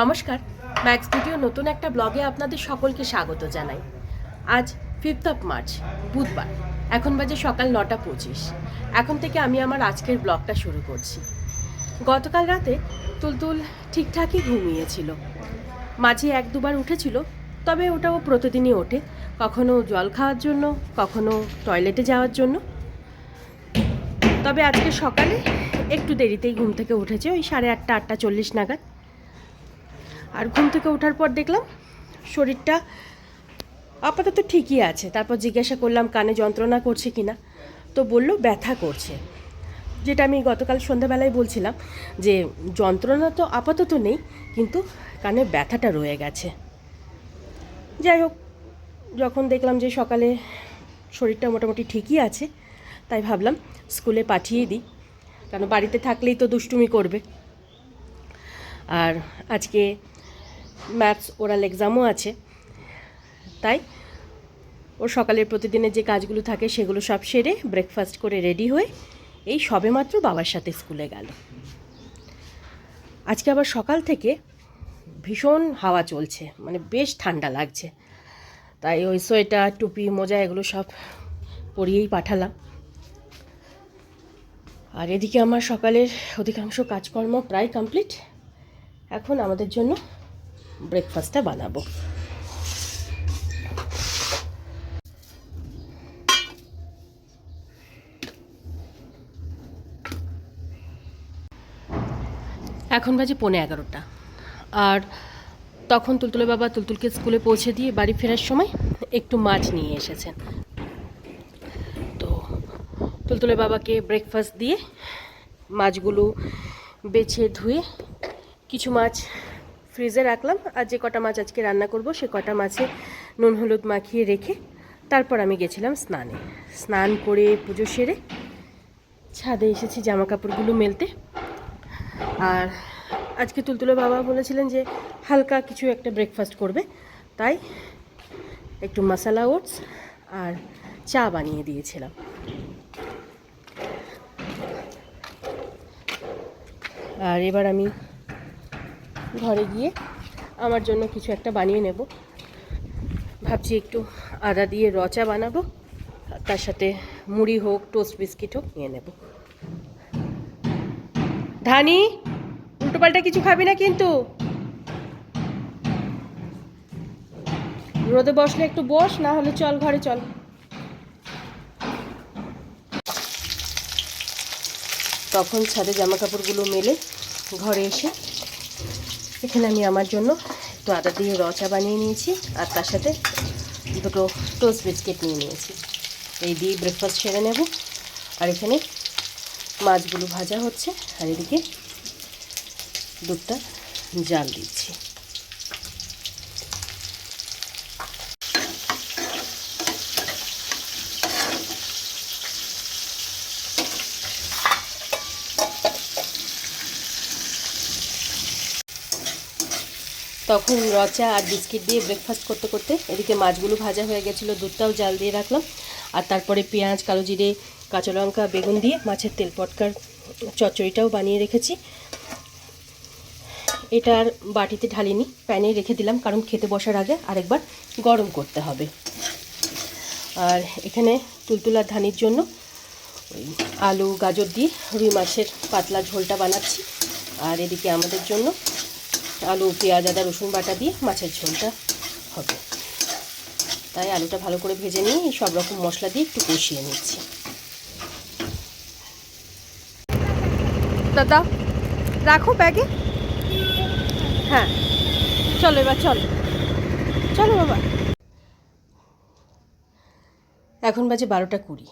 নমস্কার max video নতুন একটা ব্লগে আপনাদের সকলকে স্বাগত জানাই। আজ ফিফথ অফ মার্চ বুধবার, এখন বাজে সকাল নটা পঁচিশ। এখন থেকে আমি আমার আজকের ব্লগটা শুরু করছি। গতকাল রাতে তুলতুল ঠিকঠাকই ঘুমিয়েছিল। মাঝে এক দুবার উঠেছিল, তবে ওটাও প্রতিদিনই ওঠে, কখনো জল খাওয়ার জন্য, কখনো টয়লেটে যাওয়ার জন্য। তবে আজকে সকালে একটু দেরিতেই ঘুম থেকে উঠেছে, ওই সাড়ে আটটা আটটা চল্লিশ নাগাদ। আর ঘুম থেকে ওঠার পর দেখলাম শরীরটা আপাতত ঠিকই আছে। তারপর জিজ্ঞাসা করলাম, কানে যন্ত্রণা করছে কি না তো বলল, ব্যথা করছে। যেটা আমি গতকাল সন্ধ্যাবেলায় বলছিলাম যে, যন্ত্রণা তো আপাতত নেই, কিন্তু কানে ব্যথাটা রয়ে গেছে। যাই হোক, যখন দেখলাম যে সকালে শরীরটা মোটামুটি ঠিকই আছে, তাই ভাবলাম স্কুলে পাঠিয়ে দিই। কারণ বাড়িতে থাকলেই তো দুষ্টুমি করবে। আর আজকে ম্যাথস ওরাল এক্সামও আছে। তাই ওর সকালের প্রতিদিনের যে কাজগুলো থাকে সেগুলো সব সেরে ব্রেকফাস্ট করে রেডি হয়ে এই সবেমাত্র বাবার সাথে স্কুলে গেল। আজকে আবার সকাল থেকে ভীষণ হাওয়া চলছে মানে বেশ ঠান্ডা লাগছে। তাই ওই সোয়েটার, টুপি, মোজা এগুলো সব পরিয়েই পাঠালাম। আর এদিকে আমার সকালের অধিকাংশ কাজকর্ম প্রায় কমপ্লিট এখন আমাদের জন্য ব্রেকফাস্টটা বানাবো। এখন বাজে পৌনে এগারোটা। আর তখন তুলতুলে বাবা তুলতুলকে স্কুলে পৌঁছে দিয়ে বাড়ি ফেরার সময় একটু মাছ নিয়ে এসেছেন। তো তুলতুলে বাবাকে ব্রেকফাস্ট দিয়ে মাছগুলো বেছে ধুয়ে কিছু মাছ ফ্রিজে রাখলাম আর যে কটা মাছ আজকে রান্না করব, সে কটা মাছে নুন হলুদ মাখিয়ে রেখে তারপর আমি গেছিলাম স্নানে। স্নান করে পুজো সেরে ছাদে এসেছি জামা কাপড়গুলো মেলতে। আর আজকে তুলতুলো বাবা বলেছিলেন যে হালকা কিছু একটা ব্রেকফাস্ট করবে, তাই একটু মশালা ওটস আর চা বানিয়ে দিয়েছিলাম। আর এবার আমি ঘরে গিয়ে আমার জন্য কিছু একটা বানিয়ে নেব। ভাবছি একটু আদা দিয়ে রচা বানাবো, তার সাথে মুড়ি হোক, টোস্ট বিস্কিট হোক নিয়ে নেব। ধানি, উল্টোপাল্টা কিছু খাবি না কিন্তু। রোদে বসলে একটু বস, না হলে চল ঘরে চল। তখন ছাদে জামা কাপড়গুলো মেলে ঘরে এসে এখানে আমি আমার জন্য একটু আদা দিয়ে রচা বানিয়ে নিয়েছি, আর তার সাথে দুটো টোস্ট বিস্কিট নিয়ে নিয়েছি। এই দিয়ে ব্রেকফাস্ট সেরে নেব। আর এখানে মাছগুলো ভাজা হচ্ছে, আর এদিকে দুধটা জাল দিচ্ছি। তখন রচা আর বিস্কিট দিয়ে ব্রেকফাস্ট করতে করতে এদিকে মাছগুলো ভাজা হয়ে গেছিল, দুধটাও জাল দিয়ে রাখলাম। আর তারপরে পেঁয়াজ, কালো জিরে, কাঁচা লঙ্কা, বেগুন দিয়ে মাছের তেল পটকার চচ্চড়িটাও বানিয়ে রেখেছি। এটা আর বাটিতে ঢালিনি, প্যানে রেখে দিলাম কারণ খেতে বসার আগে আরেকবার গরম করতে হবে। আর এখানে তুলতুলার ধানির জন্য ওই আলু, গাজর দিয়ে রুই মাছের পাতলা ঝোলটা বানাচ্ছি। আর এদিকে আমাদের জন্য আলু পেঁয়াজ আদা রসুন বাটা দিয়ে মাছের ঝোলটা হবে। তাই আলুটা ভালো করে ভেজে নিয়ে এই সব রকম মশলা দিয়ে একটু কষিয়ে নিচ্ছি। দাদা রাখো ব্যাগে। হ্যাঁ চলো এবার চলো। চলো বাবা। এখন বাজে বারোটা কুড়ি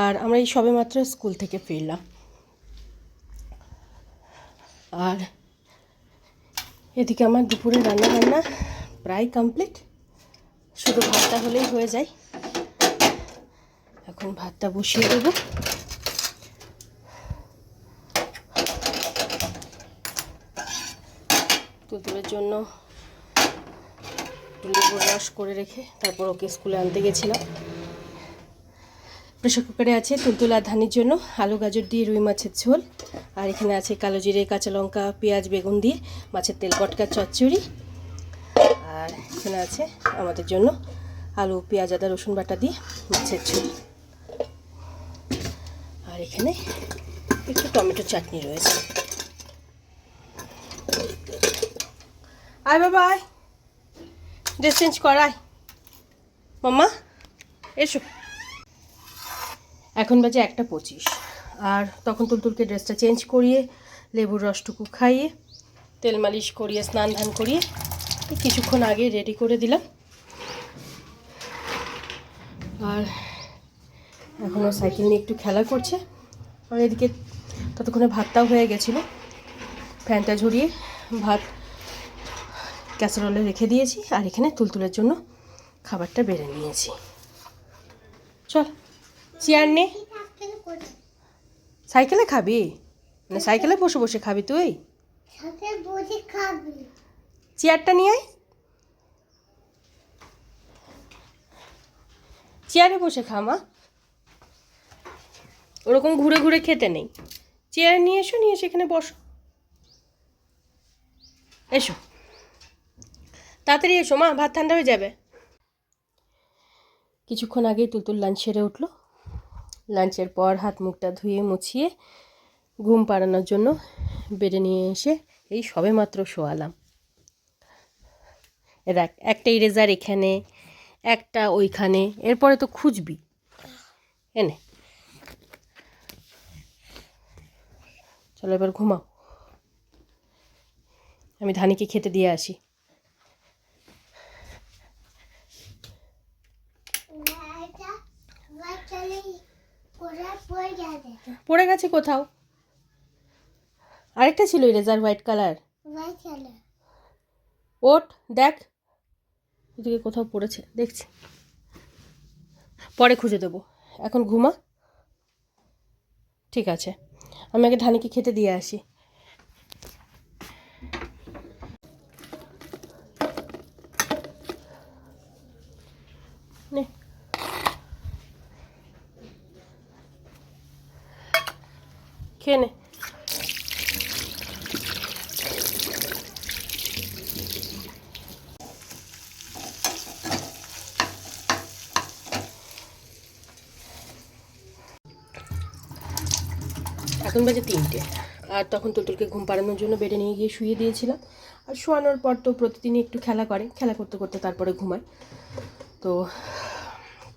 আর আমরা এই সবে মাত্র স্কুল থেকে ফিরলাম। আর এদিকে আমার দুপুরে রান্না বান্না প্রায় কমপ্লিট শুধু ভাতটা হলেই হয়ে যায়। এখন ভাতটা বসিয়ে দেবো। তুতুলের জন্য লেবুর রস করে রেখে তারপর ওকে স্কুলে আনতে গেছিলাম। প্রেশার কুকারে আছে তুলতুল ধানের জন্য, আলু, গাজর দিয়ে রুই মাছের ঝোল। আর এখানে আছে কালো জিরে, কাঁচা লঙ্কা, পেঁয়াজ, বেগুন দিয়ে মাছের তেল কটকা চচ্চড়ি। আর এখানে আছে আমাদের জন্য আলু, পেঁয়াজ, আদা, রসুন বাটা দিয়ে মাছের ঝোল। আর এখানে একটু টমেটো চাটনি রয়েছে। আয় বাবা, আয়। ড্রেস চেঞ্জ করাই। মাম্মা, এসো। এখন বাজে একটা পঁচিশ। আর তখন তুলতুলকে ড্রেসটা চেঞ্জ করিয়ে, লেবুর রসটুকু খাইয়ে, তেল মালিশ করিয়ে, স্নান ধান করিয়ে কিছুক্ষণ আগে রেডি করে দিলাম। আর এখনও সাইকেল নিয়ে একটু খেলা করছে। আর এদিকে ততক্ষণে ভাতটাও হয়ে গেছিল। ফ্যানটা ঝরিয়ে ভাত ক্যাসারোলে রেখে দিয়েছি। আর এখানে তুলতুলের জন্য খাবারটা বেড়ে নিয়েছি। চেয়ার নে। সাইকেলে খাবি? মানে সাইকেলে। বসে বসে খাবি তুই? চেয়ারটা নিয়ে আয়। চেয়ারে বসে খা মা। ওরকম ঘুরে ঘুরে খেতে নেই। চেয়ারে নিয়ে এসো নিয়ে এসে এখানে বসো। এসো। তাড়াতাড়ি এসো মা ভাত ঠান্ডা হয়ে যাবে। কিছুক্ষণ আগেই তুলতুল লাঞ্চ সেরে উঠল। লাঞ্চের পর হাত মুখটা ধুয়ে মুছিয়ে ঘুম পাড়ানোর জন্য বেডে নিয়ে এসে এই সবে মাত্র শোয়ালাম। দেখ, একটা ইরেজার এখানে, একটা ওইখানে, এরপরে তো খুঁজবি। এনে। চলো এবার ঘুমাও। আমি ধানিকে খেতে দিয়ে আসি এটা বাচ্চালে কোরা পড়ে গেছে। কোথাও? আরেকটা ছিল ইরেজার হোয়াইট কালার। ওট দেখ। এদিকে কোথাও পড়েছে দেখছি। পরে খুঁজে দেবো। এখন ঘুমা। ঠিক আছে। আমি আগে ধানিকে খেতে দিয়ে আসি নে খেয়ে নে এখন বাজে তিনটে। আর তখন তুলতুলকে ঘুম পাড়ানোর জন্য বেডে নিয়ে গিয়ে শুয়ে দিয়েছিলাম। আর শোয়ানোর পর তো প্রতিদিনই একটু খেলা করে, খেলা করতে করতে তারপরে ঘুমায় তো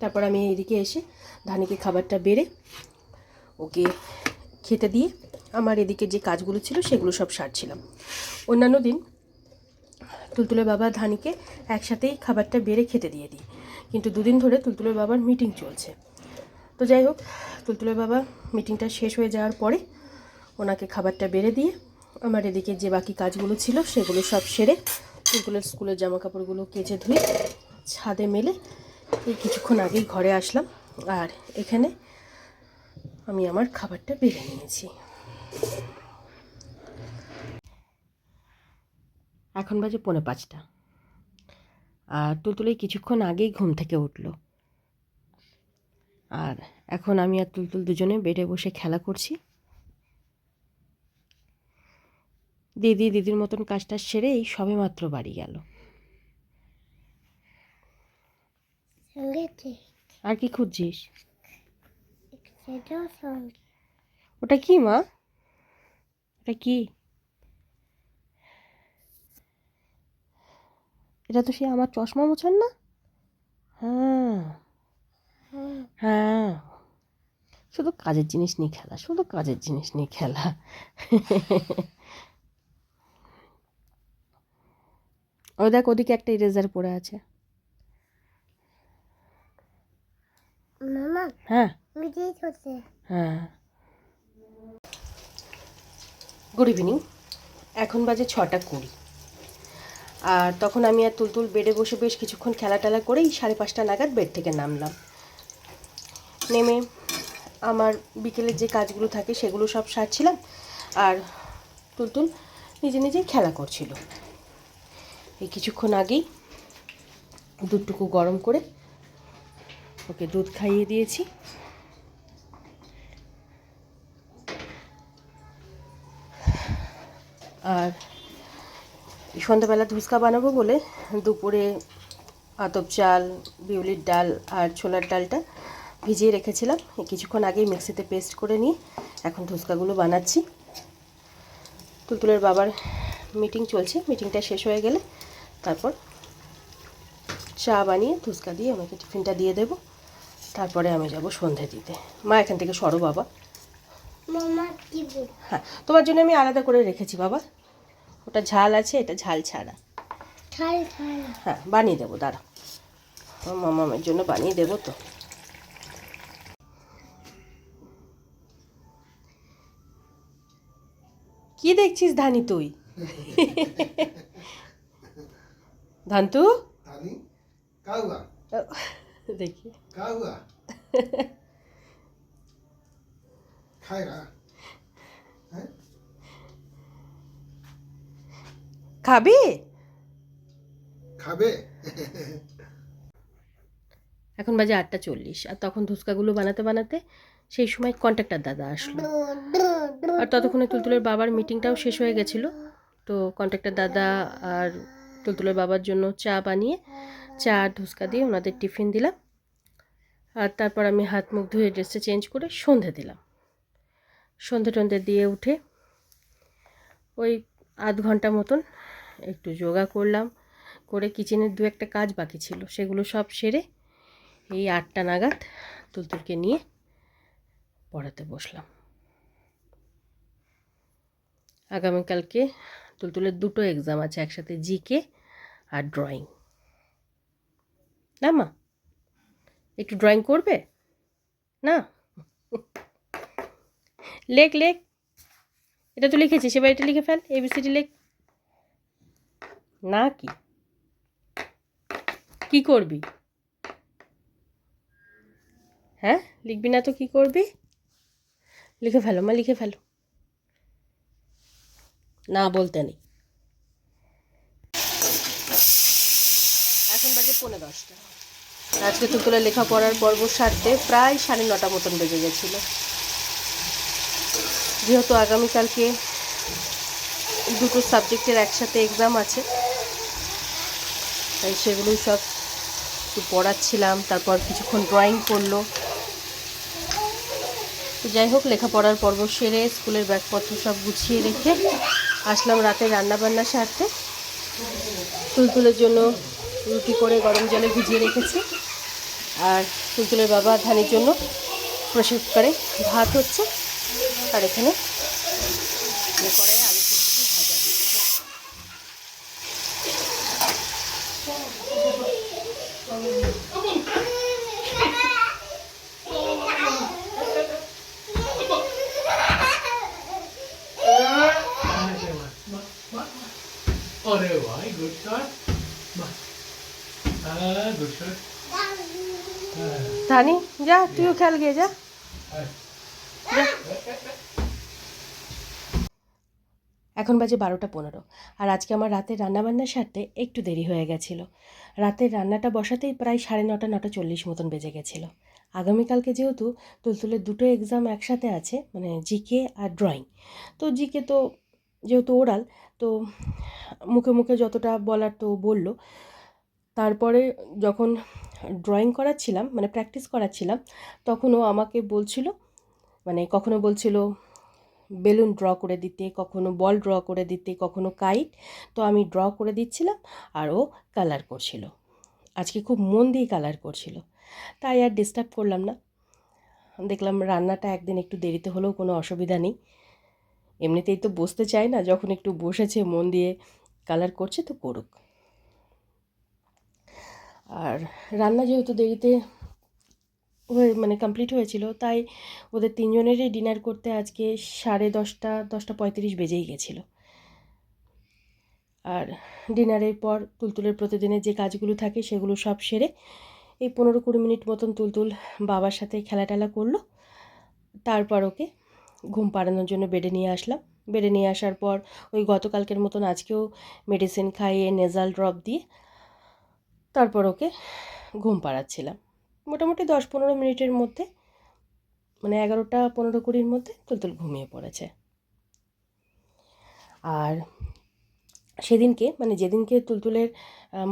তারপর আমি এদিকে এসে ধানিকে খাবারটা বেড়ে ওকে খেতে দিয়ে আমার এদিকে যে কাজগুলো ছিল সেগুলো সব সারছিলাম। অন্যান্য দিন তুলতুলের বাবা ধানিকে একসাথেই খাবারটা বেড়ে খেতে দিয়ে দিই। কিন্তু দুদিন ধরে তুলতুলের বাবার মিটিং চলছে। তো যাই হোক তুলতুলের বাবা মিটিংটা শেষ হয়ে যাওয়ার পরে ওনাকে খাবারটা বেড়ে দিয়ে আমার এদিকে যে বাকি কাজগুলো ছিল সেগুলো সব সেরে তুলতুলের স্কুলের জামা কাপড়গুলো কেচে ধুয়ে ছাদে মেলে এই কিছুক্ষণ আগেই ঘরে আসলাম আর এখানে আমি আমার খাবারটা বেড়ে নিয়েছি। এখন বাজে পৌনে পাঁচটা। আর তুলতুলে কিছুক্ষণ আগেই ঘুম থেকে উঠল। আর এখন আমি আর তুলতুল দুজনে বেডে বসে খেলা করছি। দিদি দিদির মতন কাজটা সেরে এই সবে মাত্র বাড়ি গেল আর কি খুঁজছিস? ওটা কি মা? ওটা কি? এটা তো সে আমার চশমা মোছান না? হ্যাঁ। হ্যাঁ। শুধু কাজের জিনিস নিয়ে খেলা শুধু কাজের জিনিস নিয়ে খেলা। ওই দেখ ওদিকে একটা ইরেজার পড়ে আছে। মামা হ্যাঁ। হ্যাঁ। গুড ইভিনিং এখন বাজে ছটা কুড়ি। আর তখন আমি আর তুলতুল বেডে বসে বেশ কিছুক্ষণ খেলা টেলা করেই সাড়ে পাঁচটা নাগাদ বেড থেকে নামলাম। নেমে আমার বিকেলের যে কাজগুলো থাকে সেগুলো সব সারছিলাম আর টুলটুল নিজে নিজে খেলা করছিল। এই কিছুক্ষণ আগেই দুধটুকু গরম করে ওকে দুধ খাইয়ে দিয়েছি। আর সন্ধ্যাবেলা ধুসকা বানাবো বলে দুপুরে আতপ চাল, বিউলির ডাল আর ছোলার ডালটা ভিজিয়ে রেখেছিলাম। কিছুক্ষণ আগেই মিক্সিতে পেস্ট করে নিয়ে এখন ধুসকাগুলো বানাচ্ছি। তুলতুলের বাবার মিটিং চলছে মিটিংটা শেষ হয়ে গেলে তারপর চা বানিয়ে ধুসকা দিয়ে আমাকে টিফিনটা দিয়ে দেবো। তারপরে আমি যাব সন্ধে দিতে। মা এখান থেকে সরো বাবা। মামা হ্যাঁ তোমার জন্য আমি আলাদা করে রেখেছি বাবা। ওটা ঝাল আছে এটা ঝাল ছাড়া। হ্যাঁ বানিয়ে দেবো দাঁড়া মামামের জন্য বানিয়ে দেবো তো। কি দেখছিস ধানি তুই? ধান্তু দেখি। খাবি? খাবে? এখন বাজে আটটা চল্লিশ আর তখন ধুসকাগুলো বানাতে বানাতে সেই সময় কন্ট্রাক্টর দাদা আসলো। আর ততক্ষণে তুলতুলের বাবার মিটিংটাও শেষ হয়ে গেছিল। তো কন্ট্রাক্টর দাদা আর তুলতুলের বাবার জন্য চা বানিয়ে, চা আর ধুসকা দিয়ে ওনাদের টিফিন দিলাম। আর তারপর আমি হাত মুখ ধুয়ে ড্রেসটা চেঞ্জ করে সন্ধে দিলাম। সন্ধে টন্ধে দিয়ে উঠে ওই আধ ঘণ্টা মতন একটু যোগা করলাম। করে কিচেনের দু একটা কাজ বাকি ছিল। সেগুলো সব সেরে এই আটটা নাগাদ তুলতুলকে নিয়ে পড়াতে বসলাম। আগামীকালকে তুলতুলের দুটো এক্সাম আছে, একসাথে জিকে আর ড্রয়িং না মা, একটু ড্রয়িং করবে? না? লেখ লেখ। এটা তো লিখেছিস, এবার এটা লিখে ফেল এবিসিডি লেখ। না কি? কি করবি? হ্যাঁ লিখবি না তো কি করবি? লিখে ফেলো, মা, লিখে ফেলো। না বলতে নেই। এখন বাজে পৌনে দশটা। আজকে তুতুলা লেখাপড়ার পর্ব সারতে প্রায় সাড়ে নটা মতন বেজে গেছিল। যেহেতু আগামীকালকে দুটো সাবজেক্টের একসাথে এক্সাম আছে, তাই সেগুলোই সব একটু পড়াচ্ছিলাম, তারপর কিছুক্ষণ ড্রয়িং করল। তো যাই হোক, লেখাপড়ার পর্ব সেরে স্কুলের ব্যাগপত্র সব গুছিয়ে রেখে আসলাম রাতে রান্নাবান্না সারতে। তুলতুলের জন্য রুটি করে গরম জলে ভিজিয়ে রেখেছি। আর তুলতুলের বাবা ধানের জন্য প্রেশার কুকারে ভাত হচ্ছে। আর এখানে ধানি যা তুইও খেল গিয়ে যা। এখন বাজে বারোটা পনেরো আর আজকে আমার রাতের রান্নাবান্না সারতে একটু দেরি হয়ে গেছিল। রাতের রান্নাটা বসাতেই প্রায় সাড়ে নটা নটা চল্লিশ মতন বেজে গেছিল। আগামীকালকে যেহেতু তুলতুলের দুটো এক্সাম একসাথে আছে মানে জিকে আর ড্রয়িং তো জিকে তো যেহেতু ওরাল তো মুখে মুখে যতটা বলার তো বলল। তারপরে যখন ড্রয়িং করাচ্ছিলাম মানে প্র্যাকটিস করাচ্ছিলাম তখন ও আমাকে বলছিল মানে কখনো বলছিল বেলুন ড্র করে দিতে, কখনো বল ড্র করে দিতে, কখনো কাইট তো আমি ড্র করে দিচ্ছিলাম আর ও কালার করছিল। আজকে খুব মন দিয়ে কালার করছিল। তাই আর ডিস্টার্ব করলাম না। দেখলাম রান্নাটা একদিন একটু দেরিতে হলেও কোনো অসুবিধা নেই। এমনিতেই তো বসতে চায় না, যখন একটু বসেছে মন দিয়ে কালার করছে তো করুক। আর রান্না যেহেতু দেরিতে হয়ে মানে কমপ্লিট হয়েছিল, তাই ওদের তিনজনেরই ডিনার করতে আজকে সাড়ে দশটা দশটা পঁয়ত্রিশ বেজেই গেছিল। আর ডিনারের পর তুলতুলের প্রতিদিনের যে কাজগুলো থাকে সেগুলো সব সেরে এই পনেরো কুড়ি মিনিট মতন তুলতুল বাবার সাথে খেলা টেলা করল। তারপর ওকে ঘুম পাড়ানোর জন্য বেডে নিয়ে আসলাম। বেডে নিয়ে আসার পর ওই গতকালকের মতন আজকেও মেডিসিন খাইয়ে নেজাল ড্রপ দিয়ে তারপর ওকে ঘুম পাড়াচ্ছিলাম। মোটামুটি দশ পনেরো মিনিটের মধ্যে মানে এগারোটা পনেরো কুড়ির মধ্যে তুলতুল ঘুমিয়ে পড়েছে। আর সেদিনকে মানে যেদিনকে তুলতুলের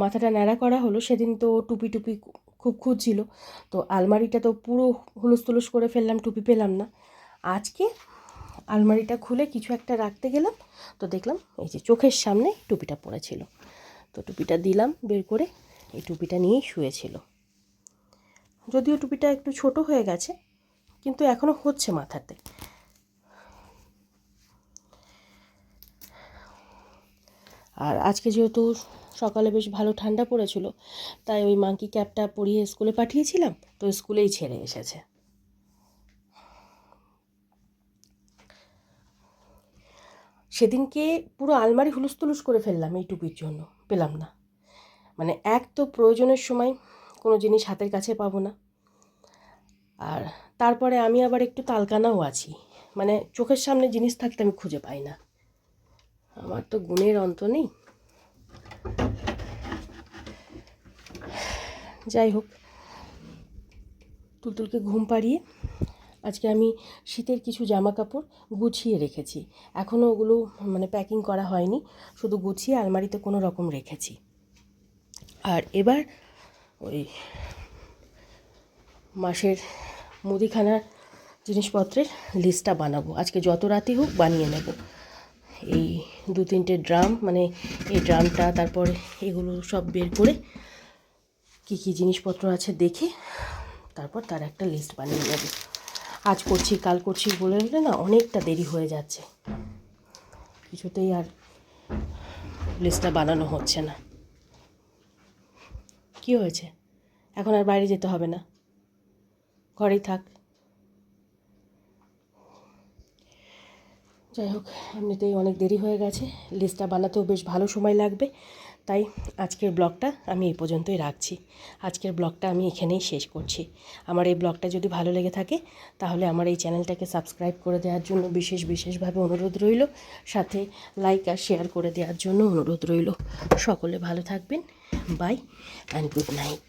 মাথাটা ন্যাড়া করা হলো, সেদিন তো টুপি টুপি খুব খুঁজছিল। তো আলমারিটা তো পুরো হুলুস তুলুস করে ফেললাম, টুপি পেলাম না। আজকে আলমারিটা খুলে কিছু একটা রাখতে গেলাম, তো দেখলাম এই যে চোখের সামনে টুপিটা পড়েছিল। তো টুপিটা দিলাম, বের করে এই টুপিটা নিয়েই শুয়েছিল। যদিও টুপিটা একটু ছোট হয়ে গেছে, কিন্তু এখনও হচ্ছে মাথাতে। আর আজকে যেহেতু সকালে বেশ ভালো ঠান্ডা পড়েছিল, তাই ওই মাঙ্কি ক্যাপটা পরিয়ে স্কুলে পাঠিয়েছিলাম, তো স্কুলেই ছেড়ে এসেছে। সেদিনকে পুরো আলমারি হুলুস তুলুস করে ফেললাম এই টুপির জন্য, পেলাম না। মানে এক তো প্রয়োজনের সময় কোনো জিনিস হাতের কাছে পাবো না। আর তারপরে আমি আবার একটু তালকানাও আছি। মানে চোখের সামনে জিনিস থাকতে আমি খুঁজে পাই না। আমার তো গুণের অন্ত নেই। যাই হোক, তুলতুলকে ঘুম পাড়িয়ে আজকে আমি শীতের কিছু জামা কাপড় গুছিয়ে রেখেছি। এখনও ওগুলো মানে প্যাকিং করা হয়নি। শুধু গুছিয়ে আলমারিতে কোনো রকম রেখেছি। আর এবার ওই মাসের মুদিখানার জিনিসপত্রের লিস্টটা বানাবো। আজকে যত রাতি হোক বানিয়ে নেব। এই দু তিনটে ড্রাম মানে এই ড্রামটা, তারপর এগুলো সব বের করে কী কী জিনিসপত্র আছে দেখে তারপর তার একটা লিস্ট বানিয়ে নেব। আজ করছি, কাল করছি বলে বলে না অনেকটা দেরি হয়ে যাচ্ছে। কিছুতেই আর লিস্টটা বানানো হচ্ছে না। কি হয়েছে? এখন আর বাইরে যেতে হবে না। ঘরেই থাক। যাই হোক, এমনিতেই অনেক দেরি হয়ে গেছে। লিস্টটা বানাতেও বেশ ভালো সময় লাগবে। তাই আজকের ব্লগটা আমি এই পর্যন্তই রাখছি। আজকের ব্লগটা আমি এখানেই শেষ করছি। আমার এই ব্লগটা যদি ভালো লেগে থাকে, তাহলে আমার এই চ্যানেলটাকে সাবস্ক্রাইব করে দেওয়ার জন্য বিশেষ বিশেষভাবে অনুরোধ রইল। সাথে লাইক আর শেয়ার করে দেওয়ার জন্য অনুরোধ রইল। সকলে ভালো থাকবেন। bye and good night.